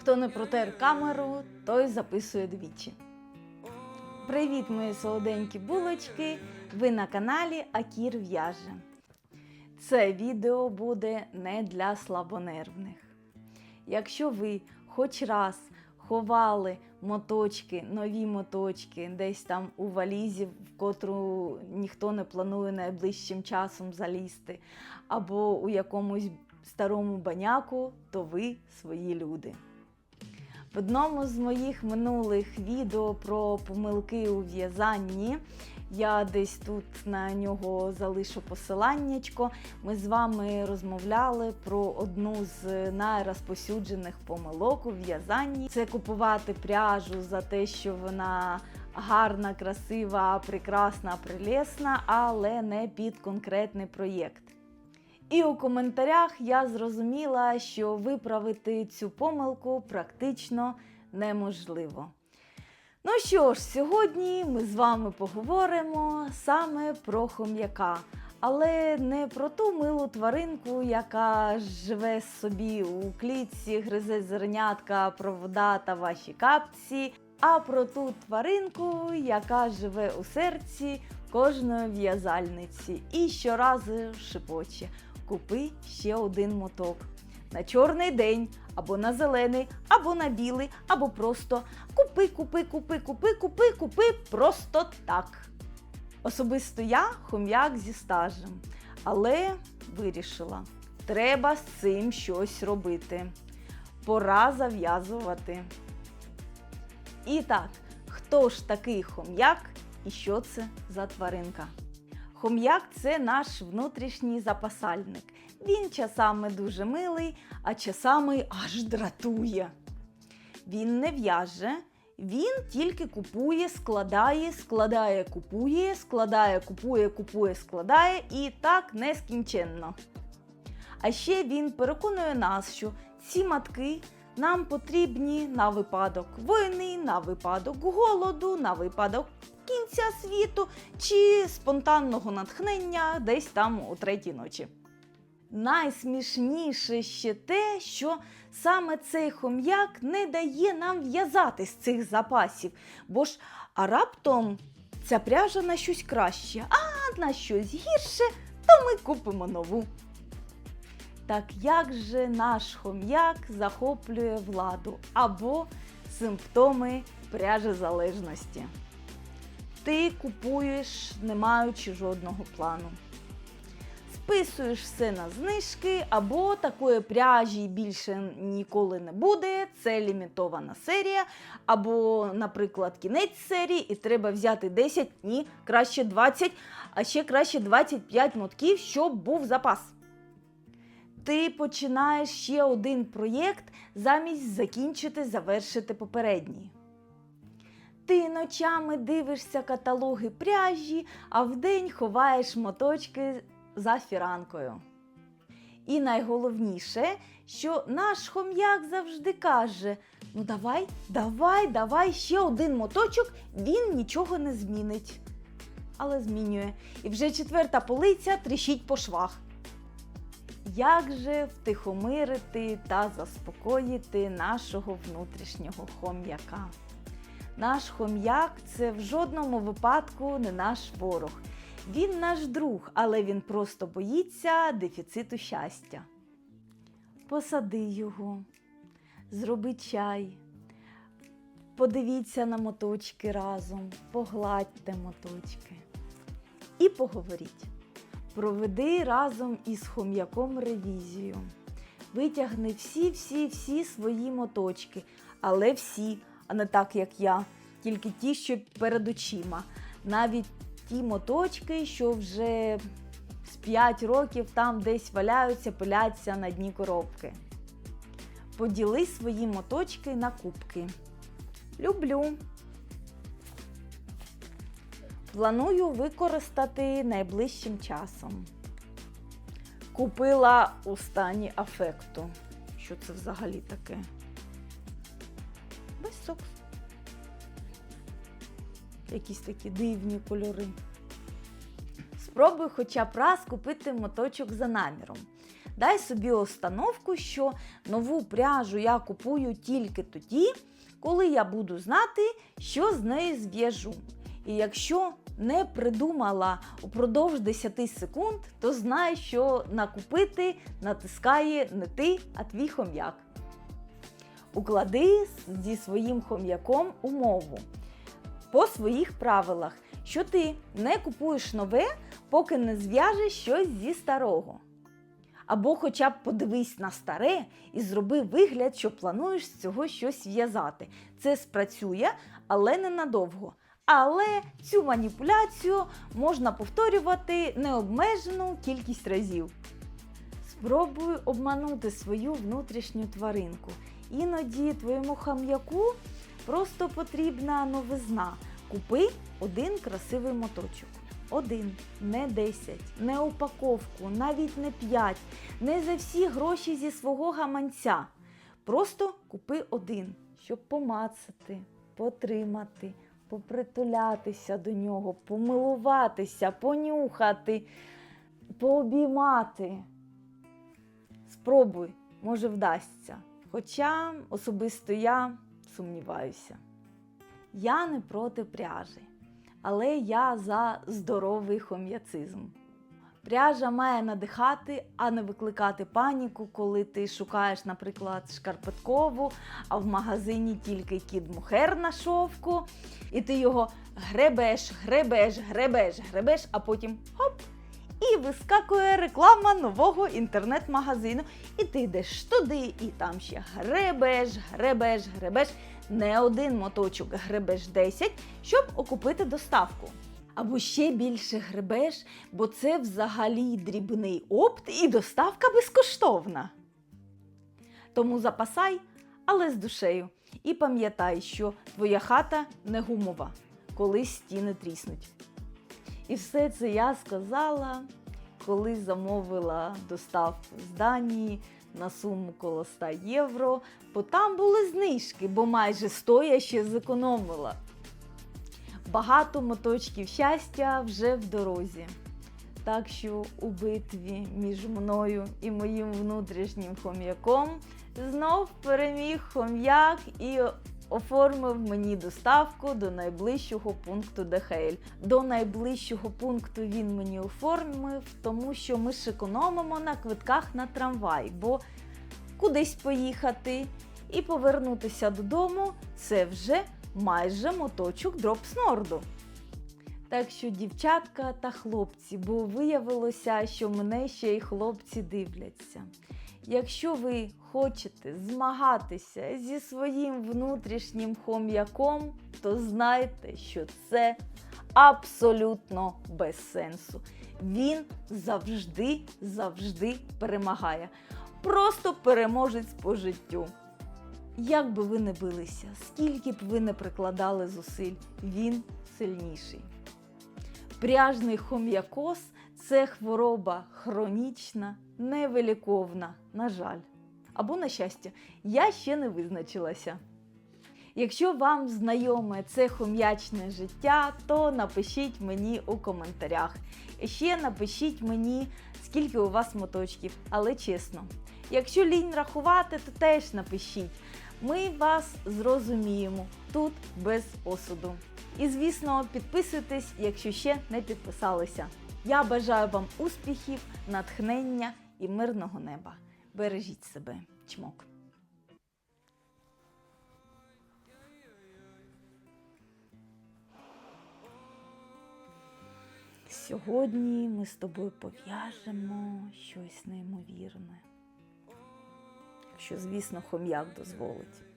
Хто не протер камеру, той записує двічі. Привіт, мої солоденькі булочки! Ви на каналі Акір В'яже. Це відео буде не для слабонервних. Якщо ви хоч раз ховали моточки, нові моточки десь там у валізі, в котру ніхто не планує найближчим часом залізти, або у якомусь старому баняку, то ви свої люди. В одному з моїх минулих відео про помилки у в'язанні я десь тут на нього залишу посиланнячко. Ми з вами розмовляли про одну з найрозповсюджених помилок у в'язанні. Це купувати пряжу за те, що вона гарна, красива, прекрасна, прелесна, але не під конкретний проєкт. І у коментарях я зрозуміла, що виправити цю помилку практично неможливо. Ну що ж, сьогодні ми з вами поговоримо саме про хом'яка, але не про ту милу тваринку, яка живе собі у клітці, гризе зернятка, провода та ваші капці, а про ту тваринку, яка живе у серці кожної в'язальниці і щоразу шепоче купи ще один моток. На чорний день, або на зелений, або на білий, або просто купи, купи, купи, купи, купи, купи просто так. Особисто я хом'як зі стажем, але вирішила, треба з цим щось робити. Пора зав'язувати. І так, хто ж такий хом'як і що це за тваринка? Хом'як це наш внутрішній запасальник. Він часами дуже милий, а часами аж дратує. Він не в'яже, він тільки купує, складає, складає, купує, складає, купує, купує, складає і так нескінченно. А ще він переконує нас, що ці матки нам потрібні на випадок війни, на випадок голоду, на випадок кінця світу чи спонтанного натхнення десь там у третій ночі. Найсмішніше ще те, що саме цей хом'як не дає нам в'язати з цих запасів, бо ж а раптом ця пряжа на щось краще, а на щось гірше, то ми купимо нову. Так як же наш хом'як захоплює владу або симптоми пряжезалежності? Ти купуєш, не маючи жодного плану. Списуєш все на знижки, або такої пряжі більше ніколи не буде. Це лімітована серія, або, наприклад, кінець серії, і треба взяти 10, ні, краще 20, а ще краще 25 мотків, щоб був запас. Ти починаєш ще один проєкт замість закінчити, завершити попередній. Ти ночами дивишся каталоги пряжі, а вдень ховаєш моточки за фіранкою. І найголовніше, що наш хом'як завжди каже: ну давай, давай, давай ще один моточок, він нічого не змінить. Але змінює. І вже четверта полиця тріщить по швах. Як же втихомирити та заспокоїти нашого внутрішнього хом'яка? Наш хом'як це в жодному випадку не наш ворог. Він наш друг, але він просто боїться дефіциту щастя. Посади його, зроби чай, подивіться на моточки разом, погладьте моточки і поговоріть. Проведи разом із хом'яком ревізію. Витягни всі-всі-всі свої моточки, але всі, а не так, як я, тільки ті, що перед очима. Навіть ті моточки, що вже з 5 років там десь валяються, пиляться на дні коробки. Поділи свої моточки на кубки. Люблю. Планую використати найближчим часом. Купила у стані афекту. Що це взагалі таке? Без сокс. Якісь такі дивні кольори. Спробуй хоча б раз купити моточок за наміром. Дай собі установку, що нову пряжу я купую тільки тоді, коли я буду знати, що з нею зв'яжу. І якщо не придумала упродовж 10 секунд, то знай, що накупити натискає не ти, а твій хом'як. Уклади зі своїм хом'яком умову по своїх правилах, що ти не купуєш нове, поки не зв'яжеш щось зі старого. Або хоча б подивись на старе і зроби вигляд, що плануєш з цього щось в'язати. Це спрацює, але ненадовго. Але цю маніпуляцію можна повторювати необмежену кількість разів. Спробуй обманути свою внутрішню тваринку. Іноді твоєму хам'яку просто потрібна новизна. Купи один красивий моточок. Один, не 10, не упаковку, навіть не 5, не за всі гроші зі свого гаманця. Просто купи один, щоб помацати, потримати, попритулятися до нього, помилуватися, понюхати, пообіймати. Спробуй, може вдасться. Хоча особисто я сумніваюся. Я не проти пряжі, але я за здоровий хом'яцизм. Пряжа має надихати, а не викликати паніку, коли ти шукаєш, наприклад, шкарпеткову, а в магазині тільки кід мухер на шовку, і ти його гребеш, гребеш, гребеш, гребеш, а потім хоп! І вискакує реклама нового інтернет-магазину. І ти йдеш туди, і там ще гребеш, гребеш, гребеш. Не один моточок гребеш 10, щоб окупити доставку. Або ще більше гребеш, бо це взагалі дрібний опт і доставка безкоштовна. Тому запасай, але з душею. І пам'ятай, що твоя хата не гумова, колись стіни тріснуть. І все це я сказала, коли замовила доставку з Данії на суму коло 100 євро, бо там були знижки, бо майже 100 я ще зекономила. Багато моточків щастя вже в дорозі. Так що у битві між мною і моїм внутрішнім хом'яком знов переміг хом'як і оформив мені доставку до найближчого пункту ДХЛ. До найближчого пункту він мені оформив, тому що ми ж економимо на квитках на трамвай, бо кудись поїхати і повернутися додому це вже майже моточок дропснорду. Так що, дівчатка та хлопці, бо виявилося, що мене ще й хлопці дивляться. Якщо ви хочете змагатися зі своїм внутрішнім хом'яком, то знайте, що це абсолютно без сенсу. Він завжди, завжди перемагає. Просто переможець по життю. Як би ви не билися, скільки б ви не прикладали зусиль, він сильніший. Пряжний хом'якоз це хвороба хронічна, невиліковна, на жаль. Або, на щастя, я ще не визначилася. Якщо вам знайоме це хом'ячне життя, то напишіть мені у коментарях. І ще напишіть мені, скільки у вас моточків, але чесно. Якщо лінь рахувати, то теж напишіть. Ми вас зрозуміємо тут без осуду. І, звісно, підписуйтесь, якщо ще не підписалися. Я бажаю вам успіхів, натхнення і мирного неба. Бережіть себе, чмок. Сьогодні ми з тобою пов'яжемо щось неймовірне. Якщо, звісно, хом'як дозволить.